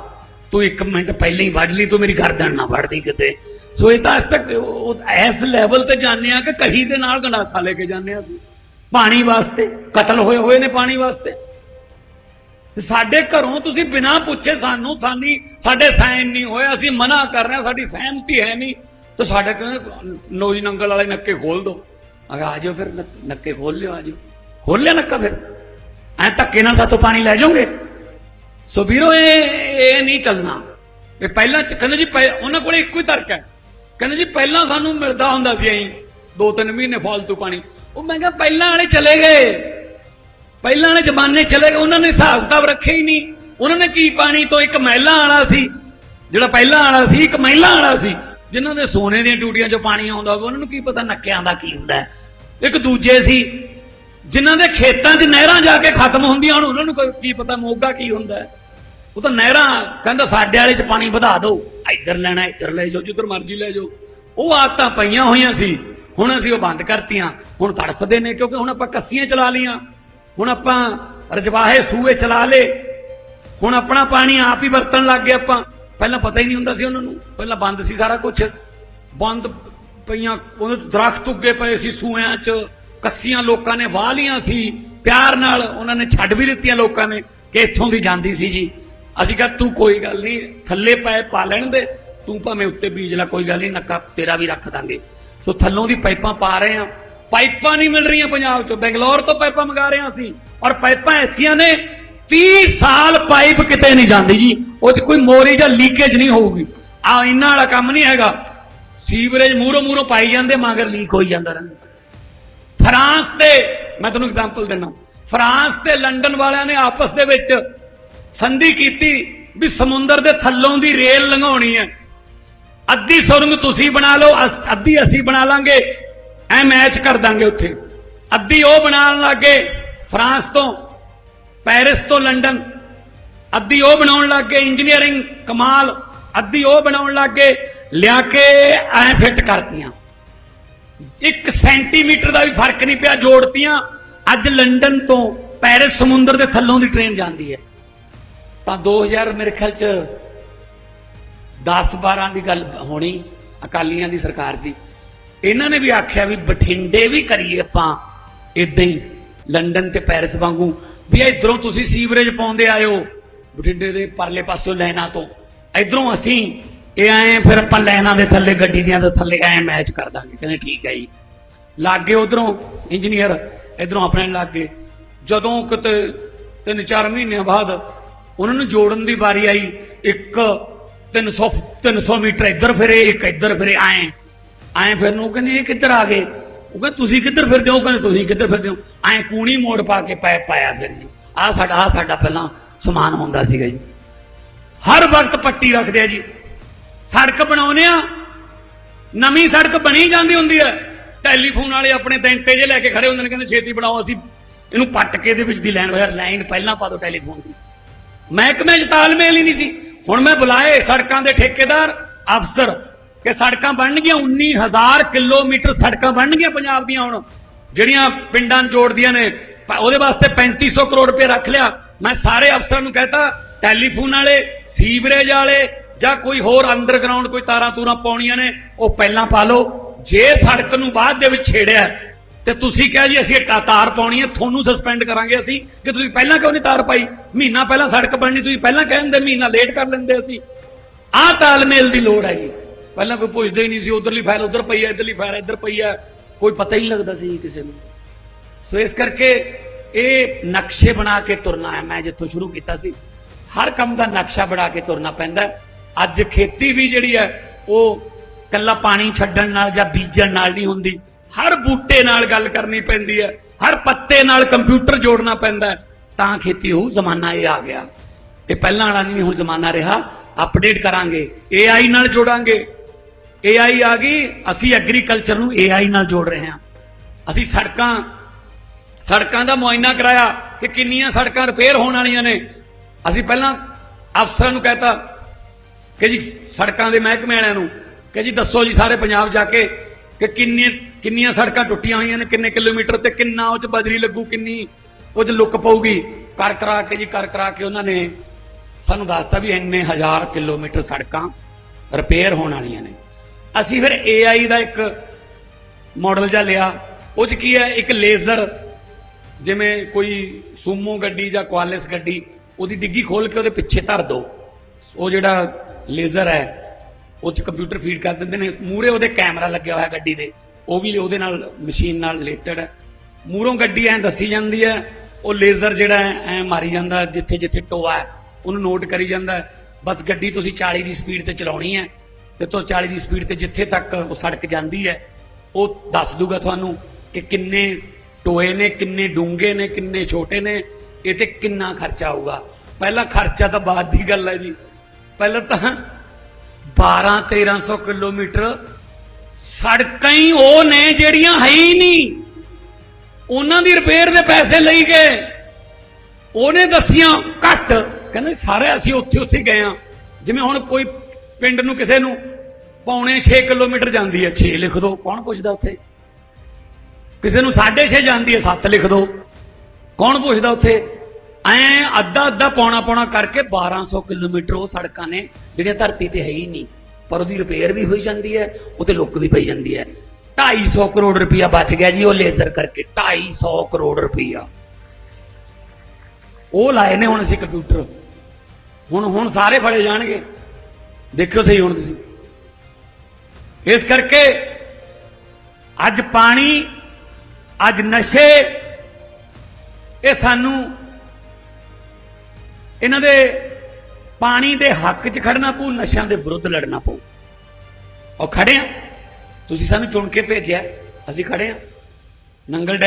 ਤੂੰ ਇੱਕ ਮਿੰਟ ਪਹਿਲਾਂ ਹੀ ਵੱਢ ਲਈ, ਤੂੰ ਮੇਰੀ ਗਰਦਨ ਨਾ ਵੱਢਦੀ ਕਿਤੇ। ਸੋ ਇਹ ਤਾਂ ਅੱਜ ਤੱਕ ਇਸ ਲੈਵਲ ਤੇ ਜਾਂਦੇ ਆ ਕਿ ਕਹੀ ਦੇ ਨਾਲ ਗੰਡਾਸਾ ਲੈ ਕੇ ਜਾਂਦੇ ਆ ਅਸੀਂ। ਪਾਣੀ ਵਾਸਤੇ, ਕਤਲ ਹੋਏ ਹੋਏ ਨੇ ਪਾਣੀ ਵਾਸਤੇ। ਸਾਡੇ ਘਰੋਂ ਤੁਸੀਂ ਬਿਨਾਂ ਪੁੱਛੇ ਸਾਨੂੰ, ਸਾਨੀ ਸਾਡੇ ਸਾਈਨ ਨਹੀਂ ਹੋਏ, ਅਸੀਂ ਮਨਾ ਕਰ ਰਹੇ ਹਾਂ, ਸਾਡੀ ਸਹਿਮਤੀ ਹੈ ਨਹੀਂ। ਤੇ ਸਾਡੇ ਕਹਿੰਦੇ ਨੋਜੀ ਨੰਗਲ ਵਾਲੇ ਨੱਕੇ ਖੋਲ ਦੋ। ਅਗਾ ਆ ਜਾਓ ਫਿਰ ਨੱਕੇ ਖੋਲ ਲਿਓ, ਆ ਜਾਓ। ਖੋਲ ਲਿਆ ਨੱਕਾ ਫਿਰ? ਐ ਧੱਕੇ ਨਾਲ ਸਾਤੋਂ ਪਾਣੀ ਲੈ ਜਾਓਗੇ? ਸੋ ਵੀਰੋ, ਇਹ ਇਹ ਨਹੀਂ ਚੱਲਣਾ। ਇਹ ਪਹਿਲਾਂ ਕਹਿੰਦੇ ਜੀ, ਪਹਿ- ਉਹਨਾਂ ਕੋਲੇ ਇੱਕੋ ਹੀ ਤਰਕ ਹੈ। ਕਹਿੰਦੇ ਜੀ, ਪਹਿਲਾਂ ਸਾਨੂੰ ਮਿਲਦਾ ਹੁੰਦਾ ਸੀ ਐਂ ਦੋ ਤਿੰਨ ਮਹੀਨੇ ਫਾਲਤੂ ਪਾਣੀ। ਉਹ ਮੈਂ ਕਿਹਾ, ਪਹਿਲਾਂ ਵਾਲੇ ਚਲੇ ਗਏ। ਪਹਿਲਾਂ ਵਾਲੇ ਜ਼ਮਾਨੇ ਚਲੇ ਗਏ। ਉਹਨਾਂ ਨੇ ਹਿਸਾਬ ਕਿਤਾਬ ਰੱਖਿਆ ਹੀ ਨਹੀਂ। ਉਹਨਾਂ ਨੇ ਕੀ ਪਾਣੀ ਤੋਂ ਇੱਕ ਮਹਿਲਾ ਵਾਲਾ ਸੀ। ਜਿਹੜਾ ਪਹਿਲਾਂ ਵਾਲਾ ਸੀ, ਇੱਕ ਮਹਿਲਾ ਵਾਲਾ ਸੀ। ਜਿਨ੍ਹਾਂ ਦੇ ਸੋਨੇ ਦੀਆਂ ਟੂਟੀਆਂ 'ਚੋਂ ਪਾਣੀ ਆਉਂਦਾ ਹੋਵੇ, ਉਹਨਾਂ ਨੂੰ ਕੀ ਪਤਾ ਨੱਕਿਆਂ ਦਾ ਕੀ ਹੁੰਦਾ ਇੱਕ ਦੂਜੇ ਸੀ, ਜਿਨ੍ਹਾਂ ਦੇ ਖੇਤਾਂ 'ਚ ਨਹਿਰਾਂ ਜਾ ਕੇ ਖਤਮ ਹੁੰਦੀਆਂ ਹੁਣ, ਉਹਨਾਂ ਨੂੰ ਕੀ ਪਤਾ ਮੋਗਾ ਕੀ ਹੁੰਦਾ ਉਹ ਤਾਂ ਨਹਿਰਾਂ ਕਹਿੰਦਾ ਸਾਡੇ ਵਾਲੇ 'ਚ ਪਾਣੀ ਵਧਾ ਦਿਓ ਇੱਧਰ ਲੈਣਾ, ਇੱਧਰ ਲੈ ਜਾਓ, ਜਿੱਧਰ ਮਰਜ਼ੀ ਲੈ ਜਾਓ। ਉਹ ਆਦਤਾਂ ਪਈਆਂ ਹੋਈਆਂ ਸੀ। ਹੁਣ ਅਸੀਂ ਉਹ ਬੰਦ ਕਰਤੀਆਂ। ਹੁਣ ਤੜਫਦੇ ਨੇ ਕਿਉਂਕਿ ਹੁਣ ਆਪਾਂ ਕੱਸੀਆਂ ਚਲਾ ਲੀਆਂ ਹੁਣ ਆਪਾਂ ਰਜਵਾਹੇ ਸੂਏ ਚਲਾ ਲੇ ਹੁਣ ਆਪਣਾ ਪਾਣੀ ਆਪ ਹੀ ਵਰਤਣ ਲੱਗ ਗਏ ਆਪਾਂ। ਪਹਿਲਾਂ ਪਤਾ ਹੀ ਨਹੀਂ ਹੁੰਦਾ ਸੀ ਉਹਨਾਂ ਨੂੰ। ਪਹਿਲਾਂ ਬੰਦ ਸੀ ਸਾਰਾ ਕੁਝ ਬੰਦ ਪਈਆਂ, ਉਹਦੇ ਦਰਖਤ ਉੱਗੇ ਪਏ ਸੀ ਸੂਇਆਂ 'ਚ। ਕੱਸੀਆਂ ਲੋਕਾਂ ਨੇ ਵਾਹ ਲੀਆਂ ਸੀ। ਪਿਆਰ ਨਾਲ ਉਹਨਾਂ ਨੇ ਛੱਡ ਵੀ ਦਿੱਤੀਆਂ ਲੋਕਾਂ ਨੇ ਕਿ ਇੱਥੋਂ ਦੀ ਜਾਂਦੀ ਸੀ ਜੀ। ਅਸੀਂ ਕਿਹਾ, ਤੂੰ ਕੋਈ ਗੱਲ ਨਹੀਂ, ਥੱਲੇ ਪਏ ਪਾ ਲੈਣ ਦੇ, ਤੂੰ ਭਾਵੇਂ ਉੱਤੇ ਬੀਜ ਲੈ, ਕੋਈ ਗੱਲ ਨਹੀਂ, ਨੱਕਾ ਤੇਰਾ ਵੀ ਰੱਖ ਦਾਂਗੇ। ਸੋ ਥੱਲੋਂ ਦੀ ਪਾਈਪਾਂ ਪਾ ਰਹੇ ਆ ਪਾਈਪਾਂ ਨਹੀਂ ਮਿਲ ਰਹੀਆਂ ਪੰਜਾਬ 'ਚੋਂ, ਬੈਂਗਲੌਰ ਤੋਂ ਪਾਈਪਾਂ ਮੰਗਾ ਰਹੇ ਹਾਂ ਅਸੀਂ। ਔਰ ਪਾਈਪਾਂ ਐਸੀਆਂ ਨੇ 30 ਸਾਲ ਪਾਈਪ ਕਿਤੇ ਨਹੀਂ ਜਾਂਦੀ ਜੀ। ਉਹ 'ਚ ਕੋਈ ਮੋਰੀ ਜਾਂ ਲੀਕੇਜ ਨਹੀਂ ਹੋਊਗੀ। ਆ ਇਹਨਾਂ ਵਾਲਾ ਕੰਮ ਨਹੀਂ ਹੈਗਾ। ਸੀਵਰੇਜ ਮੂਰੋ ਮੂਰੋ ਪਾਈ ਜਾਂਦੇ, ਮਗਰ ਲੀਕ ਹੋਈ ਜਾਂਦਾ ਰਹਿੰਦਾ। ਫਰਾਂਸ ਤੇ, ਮੈਂ ਤੁਹਾਨੂੰ ਐਗਜ਼ਾਮਪਲ ਦਿੰਦਾ। ਫਰਾਂਸ ਤੇ ਲੰਡਨ ਵਾਲਿਆਂ ਨੇ ਆਪਸ ਦੇ ਵਿੱਚ ਸੰਧੀ ਕੀਤੀ ਵੀ ਸਮੁੰਦਰ ਦੇ ਥੱਲੋਂ ਦੀ ਰੇਲ ਲੰਘਾਉਣੀ ਹੈ। ਅੱਧੀ ਸੁਰੰਗ ਤੁਸੀਂ ਬਣਾ ਲਓ, ਅਸ- ਅੱਧੀ ਅਸੀਂ ਬਣਾ ਲਾਂਗੇ, ਐ ਮੈਚ ਕਰ ਦਾਂਗੇ ਉੱਥੇ। ਅੱਧੀ ਉਹ ਬਣਾਉਣ ਲੱਗੇ ਫਰਾਂਸ ਤੋਂ, ਪੈਰਿਸ ਤੋਂ ਲੰਡਨ। ਅੱਧੀ ਉਹ ਬਣਾਉਣ ਲੱਗੇ ਇੰਜੀਨੀਅਰਿੰਗ ਕਮਾਲ। ਅੱਧੀ ਉਹ ਬਣਾਉਣ ਲੱਗੇ ਲਿਆ ਕੇ ਐ ਫਿੱਟ ਕਰਤੀਆਂ। 1 ਸੈਂਟੀਮੀਟਰ ਦਾ ਵੀ ਫ਼ਰਕ ਨਹੀਂ ਪਿਆ ਜੋੜਤੀਆਂ। ਅੱਜ ਲੰਡਨ ਤੋਂ ਪੈਰਿਸ ਸਮੁੰਦਰ ਦੇ ਥੱਲੋਂ ਦੀ ਟ੍ਰੇਨ ਜਾਂਦੀ ਹੈ। ਤਾਂ 2000 ਮੇਰੇ ਖਿਆਲ ਚ 10 12 ਦੀ ਗੱਲ ਹੋਣੀ, ਅਕਾਲੀਆਂ ਦੀ ਸਰਕਾਰ ਸੀ। ਇਹਨਾਂ ਨੇ ਵੀ ਆਖਿਆ ਵੀ ਬਠਿੰਡੇ ਵੀ ਕਰੀਏ ਆਪਾਂ ਇਦਾਂ ਹੀ, ਲੰਡਨ ਤੇ ਪੈਰਿਸ ਵਾਂਗੂ, ਵੀ ਇਧਰੋਂ ਤੁਸੀਂ ਸੀਵਰੇਜ ਪਾਉਂਦੇ ਆਇਓ, ਬਠਿੰਡੇ ਦੇ ਪਰਲੇ ਪਾਸੋਂ ਲੈਣਾ ਤੋਂ। ਇਧਰੋਂ ਅਸੀਂ, ਇਹ ਆਏ ਫਿਰ ਆਪਾਂ ਲੈਣਾ ਦੇ ਥੱਲੇ, ਗੱਡੀ ਦੀਆਂ ਦੇ ਥੱਲੇ, ਐ ਮੈਚ ਕਰ ਦਾਂਗੇ। ਕਹਿੰਦੇ ਠੀਕ ਹੈ ਜੀ। ਲਾਗੇ ਉਧਰੋਂ ਇੰਜੀਨੀਅਰ ਇਧਰੋਂ ਆਪਣੇ ਲਾਗੇ। ਜਦੋਂ ਕਿਤੇ ਤਿੰਨ ਚਾਰ ਮਹੀਨਿਆਂ ਬਾਅਦ ਉਹਨਾਂ ਨੂੰ ਜੋੜਨ ਦੀ ਵਾਰੀ ਆਈ। ਇੱਕ 300 300 ਮੀਟਰ ਇੱਧਰ ਫਿਰੇ, ਇੱਕ ਇੱਧਰ ਫਿਰੇ ਆਏ ਆਏ ਫਿਰ ਨੂੰ ਕਹਿੰਦੇ, ਇਹ ਕਿੱਧਰ ਆ ਗਏ? ਉਹ ਕਹਿੰਦੇ, ਤੁਸੀਂ ਕਿੱਧਰ ਫਿਰਦੇ ਹੋ? ਉਹ ਕਹਿੰਦੇ, ਤੁਸੀਂ ਕਿੱਧਰ ਫਿਰਦੇ ਹੋ? ਐ ਕੂਣੀ ਮੋੜ ਪਾ ਕੇ ਪੈ, ਪਾਇਆ ਫਿਰ ਜੀ। ਆ ਸਾਡਾ ਆ ਸਾਡਾ ਪਹਿਲਾਂ ਸਮਾਨ ਹੁੰਦਾ ਸੀਗਾ ਜੀ। ਹਰ ਵਕਤ ਪੱਟੀ ਰੱਖਦੇ ਆ ਜੀ। ਸੜਕ ਬਣਾਉਨੇ ਆ। ਨਵੀਂ ਸੜਕ ਬਣੀ ਜਾਂਦੀ ਹੁੰਦੀ ਹੈ ਟੈਲੀਫੋਨ ਵਾਲੇ ਆਪਣੇ ਦੈਂਤੇ ਜੇ ਲੈ ਕੇ ਖੜੇ ਹੁੰਦੇ ਨੇ, ਕਹਿੰਦੇ, ਛੇਤੀ ਬਣਾਓ, ਅਸੀਂ ਇਹਨੂੰ ਪੱਟ ਕੇ ਦੇ ਵਿੱਚ ਦੀ ਲਾਈਨ ਵਗੈਰਾ ਲਾਈਨ ਪਹਿਲਾਂ ਪਾ ਦਿਓ ਟੈਲੀਫੋਨ ਦੀ। ਮਹਿਕਮੇ 'ਚ ਤਾਲਮੇਲ ਹੀ ਨਹੀਂ ਸੀ। ਹੁਣ ਮੈਂ ਬੁਲਾਏ ਸੜਕਾਂ ਦੇ ਠੇਕੇਦਾਰ, ਅਫਸਰ, ਕਿ ਸੜਕਾਂ ਬਣਨਗੀਆਂ 19000 ਕਿਲੋਮੀਟਰ ਸੜਕਾਂ ਬਣਨਗੀਆਂ ਪੰਜਾਬ ਦੀਆਂ ਹੁਣ। ਜਿਹੜੀਆਂ ਪਿੰਡਾਂ ਜੋੜਦੀਆਂ ਨੇ ਉਹਦੇ ਵਾਸਤੇ 3500 ਕਰੋੜ ਰੁਪਏ ਰੱਖ ਲਿਆ। ਮੈਂ ਸਾਰੇ ਅਫਸਰਾਂ ਨੂੰ ਕਹਤਾ, ਟੈਲੀਫੋਨ ਵਾਲੇ, ਸੀਵਰੇਜ ਵਾਲੇ, ਜਾਂ ਕੋਈ ਹੋਰ ਅੰਡਰਗਰਾਉਂਡ, ਕੋਈ ਤਾਰਾਂ ਤੂਰਾਂ ਪਾਉਣੀਆਂ ਨੇ, ਉਹ ਪਹਿਲਾਂ ਪਾ ਲਓ। ਜੇ ਸੜਕ ਨੂੰ ਬਾਅਦ ਦੇ ਵਿੱਚ ਛੇੜਿਆ ਤੇ ਤੁਸੀਂ ਕਿਹਾ ਜੀ ਅਸੀਂ ਤਾਰ ਪਾਉਣੀ ਹੈ, ਤੁਹਾਨੂੰ ਸਸਪੈਂਡ ਕਰਾਂਗੇ ਅਸੀਂ ਕਿ ਤੁਸੀਂ ਪਹਿਲਾਂ ਕਿਉਂ ਨਹੀਂ ਤਾਰ ਪਾਈ? ਮਹੀਨਾ ਪਹਿਲਾਂ ਸੜਕ ਬਣਨੀ, ਤੁਸੀਂ ਪਹਿਲਾਂ ਕਹਿੰਦੇ ਮਹੀਨਾ ਲੇਟ ਕਰ ਲੈਂਦੇ ਅਸੀਂ। ਆਹ ਤਾਲਮੇਲ ਦੀ ਲੋੜ ਹੈ ਜੀ ਪਹਿਲਾਂ ਕੋਈ ਪੁੱਛਦੇ ਹੀ ਨਹੀਂ ਸੀ, ਉਧਰਲੀ ਫਾਈਲ ਉਧਰ ਪਈ ਹੈ, ਇਧਰਲੀ ਫਾਈਲ ਇੱਧਰ ਪਈ ਹੈ। ਕੋਈ ਪਤਾ ਹੀ ਨਹੀਂ ਲੱਗਦਾ ਸੀ ਕਿਸੇ ਨੂੰ। ਸੋ ਇਸ ਕਰਕੇ ਇਹ ਨਕਸ਼ੇ ਬਣਾ ਕੇ ਤੁਰਨਾ ਹੈ। ਮੈਂ ਜਿੱਥੋਂ ਸ਼ੁਰੂ ਕੀਤਾ ਸੀ, ਹਰ ਕੰਮ ਦਾ ਨਕਸ਼ਾ ਬਣਾ ਕੇ ਤੁਰਨਾ ਪੈਂਦਾ ਅੱਜ ਖੇਤੀ ਵੀ ਜਿਹੜੀ ਹੈ, ਉਹ ਕੱਲਾ ਪਾਣੀ ਛੱਡਣ ਨਾਲ ਜਾਂ ਬੀਜਣ ਨਾਲ ਨਹੀਂ ਹੁੰਦੀ। ਹਰ ਬੂਟੇ ਨਾਲ ਗੱਲ ਕਰਨੀ ਪੈਂਦੀ ਹੈ, ਹਰ ਪੱਤੇ ਨਾਲ ਕੰਪਿਊਟਰ ਜੋੜਨਾ ਪੈਂਦਾ ਤਾਂ ਖੇਤੀ ਹੋਊ ਜ਼ਮਾਨਾ ਇਹ ਆ ਗਿਆ। ਇਹ ਪਹਿਲਾਂ ਵਾਲਾ ਨਹੀਂ, ਹੁਣ ਜ਼ਮਾਨਾ ਰਿਹਾ। ਅਪਡੇਟ ਕਰਾਂਗੇ AI ਨਾਲ ਜੋੜਾਂਗੇ। AI ਆ ਗਈ, ਅਸੀਂ ਐਗਰੀਕਲਚਰ ਨੂੰ AI ਨਾਲ ਜੋੜ ਰਹੇ ਹਾਂ। ਅਸੀਂ ਸੜਕਾਂ ਸੜਕਾਂ ਦਾ ਮੁਆਇਨਾ ਕਰਾਇਆ ਕਿ ਕਿੰਨੀਆਂ ਸੜਕਾਂ ਰਿਪੇਅਰ ਹੋਣ ਵਾਲੀਆਂ ਨੇ। ਅਸੀਂ ਪਹਿਲਾਂ ਅਫਸਰਾਂ ਨੂੰ ਕਹਤਾ ਕਿ ਜੀ, ਸੜਕਾਂ ਦੇ ਮਹਿਕਮੇ ਵਾਲਿਆਂ ਨੂੰ ਕਿ ਜੀ, ਦੱਸੋ ਜੀ ਸਾਰੇ ਪੰਜਾਬ ਜਾ ਕੇ ਕਿ ਕਿੰਨੇ ਕਿੰਨੀਆਂ ਸੜਕਾਂ ਟੁੱਟੀਆਂ ਹੋਈਆਂ ਨੇ, ਕਿੰਨੇ ਕਿਲੋਮੀਟਰ ਤੇ ਕਿੰਨਾ ਉਹ ਚ ਬਜਰੀ ਲੱਗੂ, ਕਿੰਨੀ ਉਹ ਚ ਲੁੱਕ ਪਊਗੀ। ਕਰ ਕਰਾ ਕੇ ਜੀ, ਕਰ ਕਰਾ ਕੇ ਉਹਨਾਂ ਨੇ ਸਾਨੂੰ ਦੱਸਤਾ ਵੀ ਇੰਨੇ ਹਜ਼ਾਰ ਕਿਲੋਮੀਟਰ ਸੜਕਾਂ ਰਿਪੇਅਰ ਹੋਣ ਵਾਲੀਆਂ ਨੇ। ਅਸੀਂ ਫਿਰ AI ਦਾ ਇੱਕ ਮਾਡਲ ਜਿਹਾ ਲਿਆ। ਉਹ ਚ ਕੀ ਹੈ? ਇੱਕ ਲੇਜ਼ਰ ਜਿਵੇਂ ਕੋਈ ਸੂਮੋ ਗੱਡੀ ਜਾਂ ਕੁਆਲਿਸ ਗੱਡੀ, ਉਹਦੀ ਡਿੱਗੀ ਖੋਲ ਕੇ ਉਹਦੇ ਪਿੱਛੇ ਧਰ ਦੋ। ਉਹ ਜਿਹੜਾ ਲੇਜ਼ਰ ਹੈ ਉਹ ਚ ਕੰਪਿਊਟਰ ਫੀਡ ਕਰ ਦਿੰਦੇ ਨੇ। ਮੂਰੇ ਉਹਦੇ ਕੈਮਰਾ ਲੱਗਿਆ ਹੋਇਆ ਗੱਡੀ ਦੇ। ਉਹ ਵੀ ਉਹਦੇ ਨਾਲ ਮਸ਼ੀਨ ਨਾਲ ਰਿਲੇਟਡ ਹੈ। ਮੂਰੋਂ ਗੱਡੀ ਐ ਦੱਸੀ ਜਾਂਦੀ ਹੈ। ਉਹ ਲੇਜ਼ਰ ਜਿਹੜਾ ਐ ਮਾਰੀ ਜਾਂਦਾ ਜਿੱਥੇ ਜਿੱਥੇ ਟੋਆ ਹੈ। ਉਹਨੂੰ ਨੋਟ ਕਰੀ ਜਾਂਦਾ ਬਸ ਗੱਡੀ ਤੁਸੀਂ 40 ਦੀ ਸਪੀਡ ਤੇ ਚਲਾਉਣੀ ਹੈ। ਤੇ ਤੋਂ 40 ਦੀ ਸਪੀਡ ਤੇ ਜਿੱਥੇ ਤੱਕ ਉਹ ਸੜਕ ਜਾਂਦੀ ਹੈ, ਉਹ ਦੱਸ ਦੂਗਾ ਤੁਹਾਨੂੰ ਕਿ ਕਿੰਨੇ ਟੋਏ ਨੇ, ਕਿੰਨੇ ਡੂੰਘੇ ਨੇ, ਕਿੰਨੇ ਛੋਟੇ ਨੇ। ਇਹ ਤੇ ਕਿੰਨਾ ਖਰਚਾ ਆਊਗਾ ਪਹਿਲਾਂ ਖਰਚਾ ਤਾਂ ਬਾਅਦ ਦੀ ਗੱਲ ਹੈ ਜੀ। ਪਹਿਲਾਂ ਤਾਂ 12 1300 ਕਿਲੋਮੀਟਰ ਸੜਕਾਂ ਹੀ ਉਹ ਨੇ ਜਿਹੜੀਆਂ ਹੈ ਹੀ ਨਹੀਂ। ਉਹਨਾਂ ਦੀ ਰਿਪੇਅਰ ਦੇ ਪੈਸੇ ਲਈ ਗਏ। ਉਹਨੇ ਦੱਸੀਆਂ ਘੱਟ। ਕਹਿੰਦੇ ਸਾਰੇ ਅਸੀਂ ਉੱਥੇ ਉੱਥੇ ਗਏ ਆ। ਜਿਵੇਂ ਹੁਣ ਕੋਈ ਪਿੰਡ ਨੂੰ ਕਿਸੇ ਨੂੰ ਪੌਣੇ 6 ਕਿਲੋਮੀਟਰ ਜਾਂਦੀ ਹੈ 6 ਲਿਖ ਦਿਓ ਕੌਣ ਪੁੱਛਦਾ ਉੱਥੇ? ਕਿਸੇ ਨੂੰ 6.5 ਜਾਂਦੀ ਹੈ 7 ਲਿਖ ਦਿਓ ਕੌਣ ਪੁੱਛਦਾ ਉੱਥੇ? ਐ ਅੱਧਾ ਅੱਧਾ ਪੌਣਾ ਪੌਣਾ ਕਰਕੇ 1200 ਕਿਲੋਮੀਟਰ ਉਹ ਸੜਕਾਂ ਨੇ, ਜਿਹੜੀਆਂ ਧਰਤੀ ਤੇ ਹੈ ਹੀ ਨਹੀਂ। ਪਰ ਉਹਦੀ ਰਿਪੇਅਰ ਵੀ ਹੋਈ ਜਾਂਦੀ ਹੈ ਉਹ ਤੇ ਲੁੱਕ ਵੀ ਪਈ ਜਾਂਦੀ ਹੈ। 250 ਕਰੋੜ ਰੁਪਇਆ ਬਚ ਗਿਆ ਜੀ ਉਹ ਲੇਜ਼ਰ ਕਰਕੇ 250 ਕਰੋੜ ਰੁਪਇਆ। ਉਹ ਲਾਏ ਨੇ ਹੁਣ ਅਸੀਂ ਕੰਪਿਊਟਰ। ਹੁਣ ਹੁਣ ਸਾਰੇ ਫੜੇ ਜਾਣਗੇ। ਦੇਖਿਓ ਸਹੀ ਹੁਣ ਤੁਸੀਂ। ਇਸ ਕਰਕੇ ਅੱਜ ਪਾਣੀ, ਅੱਜ ਨਸ਼ੇ, ਇਹ ਸਾਨੂੰ ਇਹਨਾਂ ਦੇ ਪਾਣੀ ਦੇ ਹੱਕ 'ਚ ਖੜਨਾ ਪਊ, ਨਸ਼ਿਆਂ ਦੇ ਵਿਰੁੱਧ ਲੜਨਾ ਪਊ। ਔਰ ਖੜੇ ਆ। ਤੁਸੀਂ ਸਾਨੂੰ ਚੁਣ ਕੇ ਭੇਜਿਆ। ਅਸੀਂ ਖੜੇ ਆ। ਨੰਗਲ ਡੈਮ